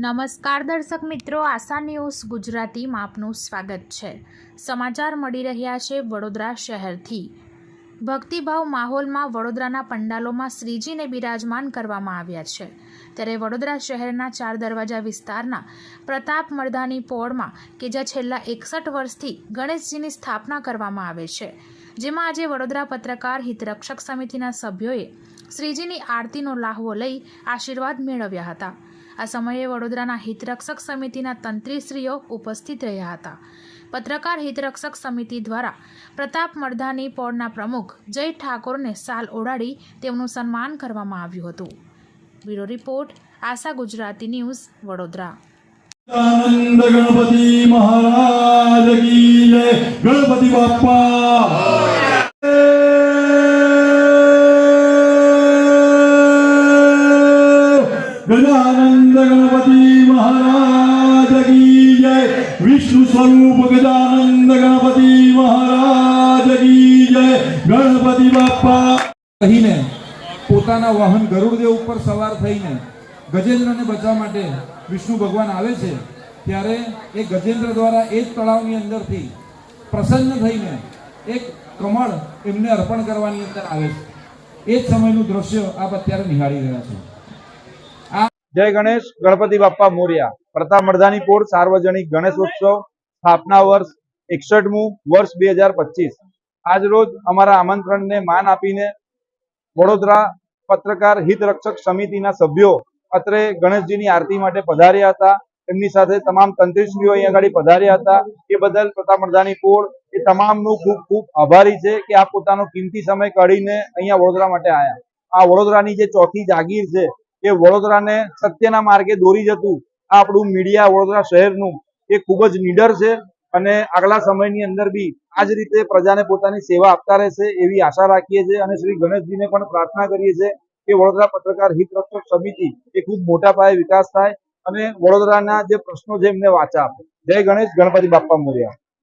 નમસ્કાર દર્શક મિત્રો, આશા ન્યૂઝ ગુજરાતીમાં આપનું સ્વાગત છે. સમાચાર મળી રહ્યા છે વડોદરા શહેરથી. ભક્તિભાવ માહોલમાં વડોદરાના પંડાલોમાં શ્રીજીને બિરાજમાન કરવામાં આવ્યા છે. ત્યારે વડોદરા શહેરના ચાર દરવાજા વિસ્તારના પ્રતાપ મરદાની પોળમાં, કે જ્યાં છેલ્લા એકસઠ વર્ષથી ગણેશજીની સ્થાપના કરવામાં આવે છે, જેમાં આજે વડોદરા પત્રકાર હિતરક્ષક સમિતિના સભ્યોએ શ્રીજીની આરતીનો લાહવો લઈ આશીર્વાદ મેળવ્યા હતા. આ સમયે વડોદરાના હિતરક્ષક સમિતિના તંત્રીશ્રીઓ ઉપસ્થિત રહ્યા હતા. પત્રકાર હિતરક્ષક સમિતિ દ્વારા પ્રતાપ મર્ધાની પોળના પ્રમુખ જય ઠાકોરને સાલ ઓડાડી તેમનું સન્માન કરવામાં આવ્યું હતું. Bureau report, Asha Gujarati news, Vadodara. Ganpati Maharaj Ganpati Bappa Gajanand Ganpati Maharaj કી જય વિષ્ણુ સ્વરૂપ ગજાનંદ ગણપતિ મહારાજ કી જય ગણપતિ બાપા કહીને પોતાના વાહન ગરુડદેવ ઉપર સવાર થઈને ગજેન્દ્રને બચાવવા માટે વિષ્ણુ ભગવાન આવે છે, ત્યારે એ ગજેન્દ્ર દ્વારા એ જ તળાવની અંદરથી પ્રસન્ન થઈને એક કમળ એમને અર્પણ કરવાની અંદર આવે છે. એ જ સમયનું દ્રશ્ય આપ અત્યારે નિહાળી રહ્યા છો. જય ગણેશ, ગણપતિ બાપ્પા મોર્યા. પ્રતાપ મર્દાની પોળ, સાર્વજનિક ગણેશોત્સવ, સ્થાપના વર્ષ, એકસઠમું વર્ષ બે હજાર પચીસ. આજ રોજ અમારા આમંત્રણને માન આપીને વડોદરા પત્રકાર હિતરક્ષક સમિતિના સભ્યો અત્રે ગણેશજીની આરતી માટે પધાર્યા હતા. એમની સાથે તમામ તંત્રીશ્રીઓ અહીંયા આગળ પધાર્યા હતા. એ બદલ પ્રતાપ મર્દાની કોળ એ તમામનું ખૂબ ખૂબ આભારી છે કે આ પોતાનો કિંમતી સમય કાઢીને અહીંયા વડોદરા માટે આવ્યા આ વડોદરાની જે ચોથી જાગીર છે એ વડોદરાને સત્યના માર્ગે દોરી જતું આ આપણું મીડિયા વડોદરા શહેરનું એ ખૂબ જ નીડર છે અને આગલા સમયની અંદર બી આ જ રીતે પ્રજાને પોતાની સેવા આપતા રહેશે એવી આશા રાખીએ છીએ અને શ્રી ગણેશજીને પણ પ્રાર્થના કરીએ છીએ કે વડોદરા પત્રકાર હિત રક્ષક સમિતિ એ ખૂબ મોટા પાયે વિકાસ થાય અને વડોદરાના જે પ્રશ્નો છે એમને વાચા આપે. જય ગણેશ, ગણપતિ બાપ્પા મોર્યા.